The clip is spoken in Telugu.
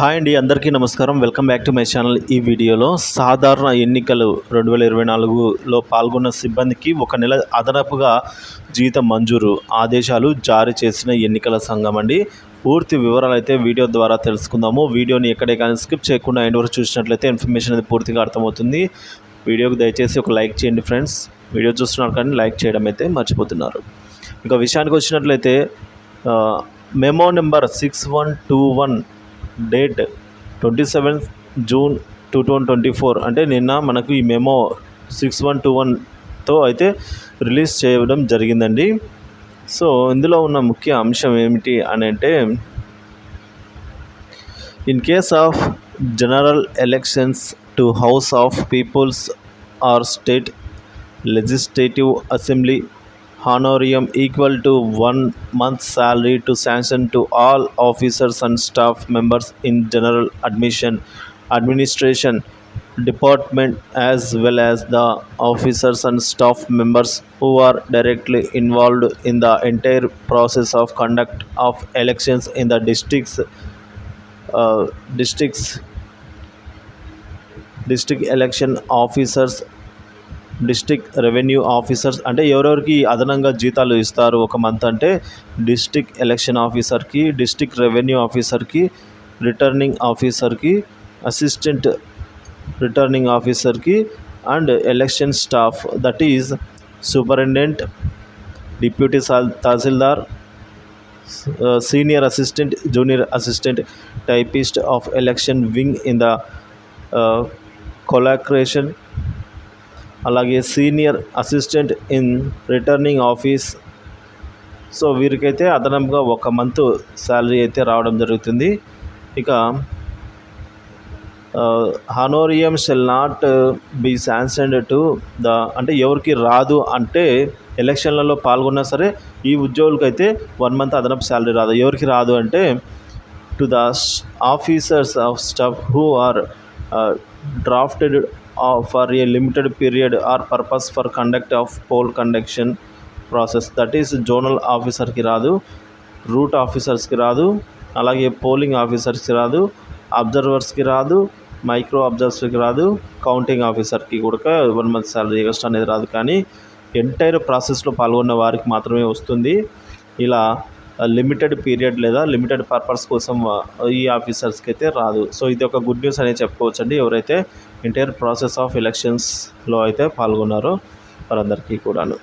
హాయ్ అండి అందరికీ నమస్కారం. Welcome back to my channel. ఈ వీడియోలో సాధారణ ఎన్నికలు రెండు వేల ఇరవై నాలుగులో పాల్గొన్న సిబ్బందికి ఒక నెల అదనపుగా జీతం మంజూరు ఆదేశాలు జారీ చేసిన ఎన్నికల సంఘం అండి. పూర్తి వివరాలు అయితే వీడియో ద్వారా తెలుసుకుందాము. వీడియోని ఎక్కడే కానీ స్కిప్ చేయకుండా ఎండ్ వరకు చూసినట్లయితే ఇన్ఫర్మేషన్ అనేది పూర్తిగా అర్థమవుతుంది. వీడియోకి దయచేసి ఒక లైక్ చేయండి ఫ్రెండ్స్. వీడియో చూస్తున్నారు కానీ లైక్ చేయడం అయితే మర్చిపోతున్నారు. ఇంకా విషయానికి వచ్చినట్లయితే memo number six one two one date twenty seventh June two thousand twenty four. అంటే నిన్న మనకు ఈ మెమో సిక్స్ వన్ టూ వన్తో అయితే రిలీజ్ చేయడం జరిగిందండి. సో ఇందులో ఉన్న ముఖ్య అంశం ఏమిటి అని అంటే in case of general elections to house of peoples or state legislative assembly honorarium equal to one month's salary to sanction to all officers and staff members in general admission administration department as well as the officers and staff members who are directly involved in the entire process of conduct of elections in the districts uh, districts district election officers district revenue officers అంటే ఎవరెవరికి అదనంగా జీతాలు ఇస్తారు ఒక మంత్ అంటే డిస్టిక్ ఎలక్షన్ ఆఫీసర్కి డిస్టిక్ రెవెన్యూ ఆఫీసర్కి రిటర్నింగ్ ఆఫీసర్కి అసిస్టెంట్ రిటర్నింగ్ ఆఫీసర్కి and election staff. That is superintendent deputy tahsildar senior assistant junior assistant typist of election wing in the collectorate అలాగే senior assistant in returning office. So వీరికైతే అదనంగా ఒక మంత్ శాలరీ అయితే రావడం జరుగుతుంది. ఇక honorarium shall not be sanctioned to the అంటే ఎవరికి రాదు అంటే ఎలక్షన్లలో పాల్గొన్నా సరే ఈ ఉద్యోగులకి అయితే వన్ మంత్ అదనపు శాలరీ రాదు. ఎవరికి రాదు అంటే to the officers of staff who are drafted for a limited period or purpose for conduct of poll conduction process. That is zonal ఆఫీసర్కి రాదు రూట్ ఆఫీసర్స్కి రాదు అలాగే పోలింగ్ ఆఫీసర్స్కి రాదు అబ్జర్వర్స్కి రాదు మైక్రో అబ్జర్వర్స్కి రాదు కౌంటింగ్ ఆఫీసర్కి కూడా వన్ మంత్ శాలరీ ఎక్స్ట్రా అనేది రాదు. కానీ ఎంటైర్ ప్రాసెస్లో పాల్గొన్న వారికి మాత్రమే వస్తుంది. ఇలా లిమిటెడ్ పీరియడ్ లేదా లిమిటెడ్ పర్పస్ కోసం ఈ ఆఫీసర్స్కి అయితే రాదు. సో ఇది ఒక గుడ్ న్యూస్ అనేది చెప్పుకోవచ్చండి ఎవరైతే ఎంటైర్ ప్రాసెస్ ఆఫ్ ఎలక్షన్స్లో అయితే పాల్గొన్నారు వారందరికీ కూడాను.